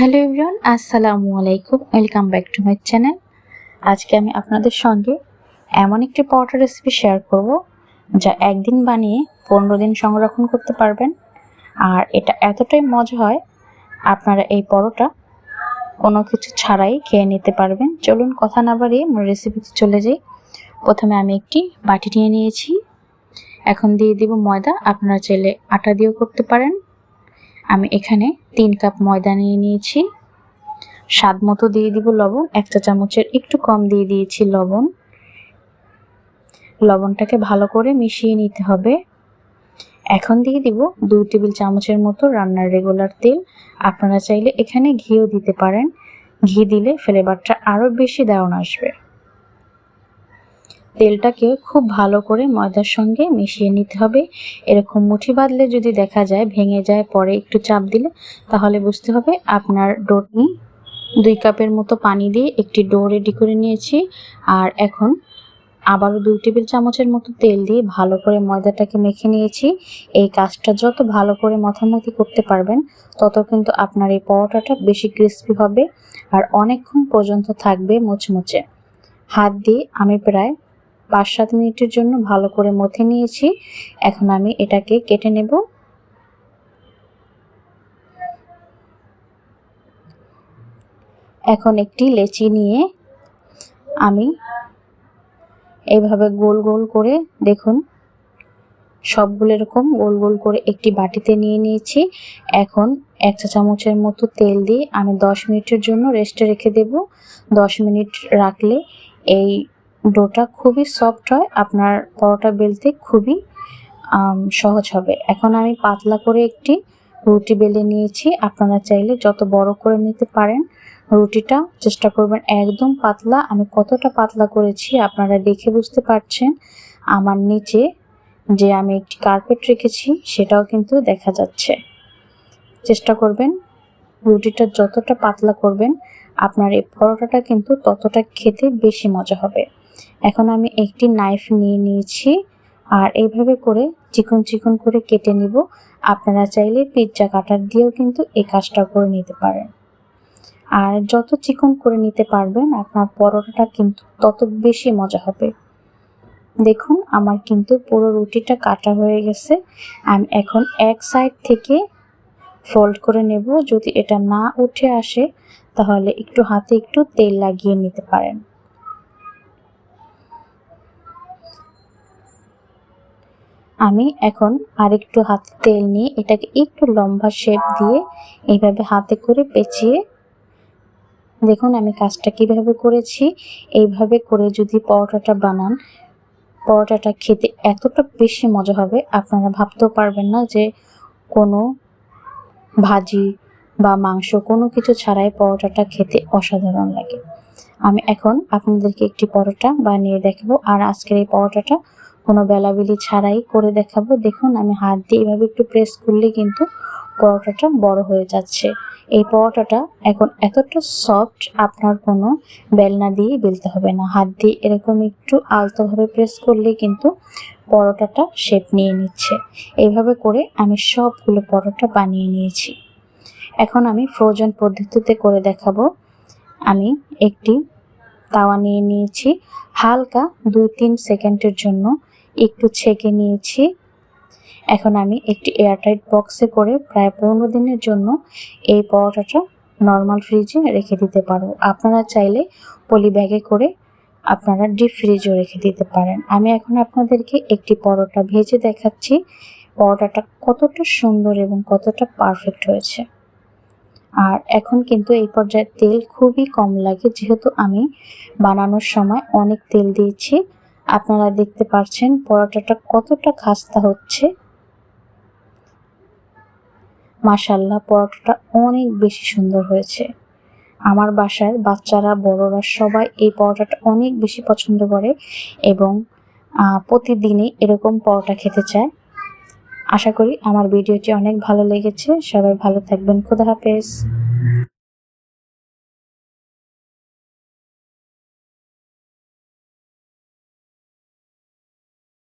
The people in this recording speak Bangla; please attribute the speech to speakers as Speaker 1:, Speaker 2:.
Speaker 1: হ্যালো এভরিওয়ান, আসসালামু আলাইকুম, welcome back to my channel. আজকে আমি আপনাদের সঙ্গে এমন একটি পরোটা রেসিপি শেয়ার করব, যা একদিন বানিয়ে পনেরো দিন সংরক্ষণ করতে পারবেন। আর এটা এতটাই মজা হয়, আপনারা এই পরোটা কোনো কিছু ছাড়াই খেয়ে নিতে পারবেন। চলুন কথা না বাড়িয়ে আমার রেসিপিতে চলে যাই। প্রথমে আমি একটি বাটি নিয়ে নিয়েছি। এখন দিয়ে দিব ময়দা, আপনারা চাইলে আটা দিয়েও করতে পারেন। আমি এখানে তিন কাপ ময়দা নিয়ে নিয়েছি। স্বাদ মতো দিয়ে দিব লবণ। এক চা চামচের একটু কম দিয়ে দিয়েছি লবণ। লবণটাকে ভালো করে মিশিয়ে নিতে হবে। এখন দিয়ে দিব দুই টেবিল চামচের মতো রান্নার রেগুলার তেল। আপনারা চাইলে এখানে ঘিও দিতে পারেন। ঘি দিলে ফ্লেভারটা আরও বেশি দারুণ আসবে। তেলটাকে খুব ভালো করে ময়দার সঙ্গে মিশিয়ে নিতে হবে। এরকম মুঠি বাঁধলে যদি দেখা যায়, ভেঙে যায়, পরে একটু চাপ দিলে, তাহলে বুঝতে হবে আপনার ডোটি দুই কাপের মতো পানি দিয়ে একটি ডো রেডি করে নিয়েছি। আর এখন আবারও দুই টেবিল চামচের মতো তেল দিয়ে ভালো করে ময়দাটাকে মেখে নিয়েছি। এই কাজটা যত ভালো করে মথামথি করতে পারবেন, তত কিন্তু আপনার এই পরোটাটা বেশি ক্রিস্পি হবে। আর অনেকক্ষণ পর্যন্ত থাকবে মুচমুচে। হাত দিয়ে আমি প্রায় পাঁচ সাত মিনিটের জন্য ভালো করে মথে নিয়েছি। এখন আমি এটাকে কেটে নেব। এখন একটি লেচি নিয়ে আমি এইভাবে গোল গোল করে দেখুন, সবগুলো এরকম গোল গোল করে একটি বাটিতে নিয়ে নিয়েছি। এখন এক চা চামচের মতো তেল দিয়ে আমি দশ মিনিটের জন্য রেস্টে রেখে দেব। দশ মিনিট রাখলে এই ডোটা খুবই সফট হয়, আপনার পরোটা বেলতে খুবই সহজ হবে। এখন আমি পাতলা করে একটি রুটি বেলে নিয়েছি, আপনারা চাইলে যত বড় করে নিতে পারেন রুটিটা, চেষ্টা করবেন একদম পাতলা। আমি কতটা পাতলা করেছি আপনারা দেখে বুঝতে পারছেন। আমার নিচে যে আমি একটি কার্পেট রেখেছি, সেটাও কিন্তু দেখা যাচ্ছে। চেষ্টা করবেন রুটিটা যতটা পাতলা করবেন, আপনার এই পরোটাটা কিন্তু ততটা খেতে বেশি মজা হবে। এখন আমি একটি নাইফ নিয়ে নিয়েছি। আর এইভাবে করে চিকন চিকন করে কেটে নিব। আপনারা চাইলে পিৎজা কাটার দিয়েও কিন্তু এই কাজটা করে নিতে পারেন। আর যত চিকন করে নিতে পারবেন, আপনার পরোটাটা কিন্তু তত বেশি মজা হবে। দেখুন, আমার কিন্তু পুরো রুটিটা কাটা হয়ে গেছে। আমি এখন এক সাইড থেকে ফোল্ড করে নেব। যদি এটা না উঠে আসে, তাহলে একটু হাতে একটু তেল লাগিয়ে নিতে পারেন। আমি এখন আরেকটু হাতে তেল নিয়ে এটাকে একটু লম্বা শেপ দিয়ে এইভাবে হাতে করে পেঁচিয়ে দেখুন আমি কাজটা কীভাবে করেছি। এইভাবে করে যদি পরোটাটা বানান, পরোটাটা খেতে এতটা বেশি মজা হবে, আপনারা ভাবতেও পারবেন না যে কোনো ভাজি বা মাংস কোনো কিছু ছাড়াই পরোটাটা খেতে অসাধারণ লাগে। আমি এখন আপনাদেরকে একটি পরোটা বানিয়ে দেখাবো। আর আজকের এই পরোটাটা কোনো বেলাবেলি ছাড়াই করে দেখাবো। দেখুন, আমি হাত দিয়ে এভাবে একটু প্রেস করলে কিন্তু পরোটাটা বড় হয়ে যাচ্ছে। এই পরোটাটা এখন এতটা সফট আপনার কোনো বেলনা দিয়ে বেলতে হবে না। হাত দিয়ে এরকম একটু আলতোভাবে প্রেস করলে কিন্তু পরোটাটা শেপ নিয়ে নিচ্ছে। এইভাবে করে আমি সবগুলো পরোটা বানিয়ে নিয়েছি। এখন আমি ফ্রোজেন পদ্ধতিতে করে দেখাবো। আমি একটি তাওয়া নিয়ে নিয়েছি। হালকা দুই তিন সেকেন্ডের জন্য একটু ছেঁকে নিয়েছি। এখন আমি একটি এয়ারটাইট বক্সে করে প্রায় পনেরো দিনের জন্য এই পরোটাটা নর্মাল ফ্রিজে রেখে দিতে পারব আপনারা চাইলে পলি ব্যাগে করে আপনারা ডিপ ফ্রিজও রেখে দিতে পারেন। আমি এখন আপনাদেরকে একটি পরোটা ভেজে দেখাচ্ছি। পরোটাটা কতটা সুন্দর এবং কতটা পারফেক্ট হয়েছে। আর এখন কিন্তু এই পর্যায়ে তেল খুবই কম লাগে। যেহেতু আমি বানানোর সময় অনেক তেল দিয়েছি। আপনারা দেখতে পাচ্ছেন পরোটাটা কতটা খাস্তা হচ্ছে। মাসাল্লাহ পরোটাটা অনেক বেশি সুন্দর হয়েছে। আমার বাসার বাচ্চারা, বড়রা সবাই এই পরোটাটা অনেক বেশি পছন্দ করে এবং প্রতিদিনই এরকম পরোটা খেতে চায়। আশা করি আমার ভিডিওটি অনেক ভালো লেগেছে। সবাই ভালো থাকবেন। খুদা হাফেজ।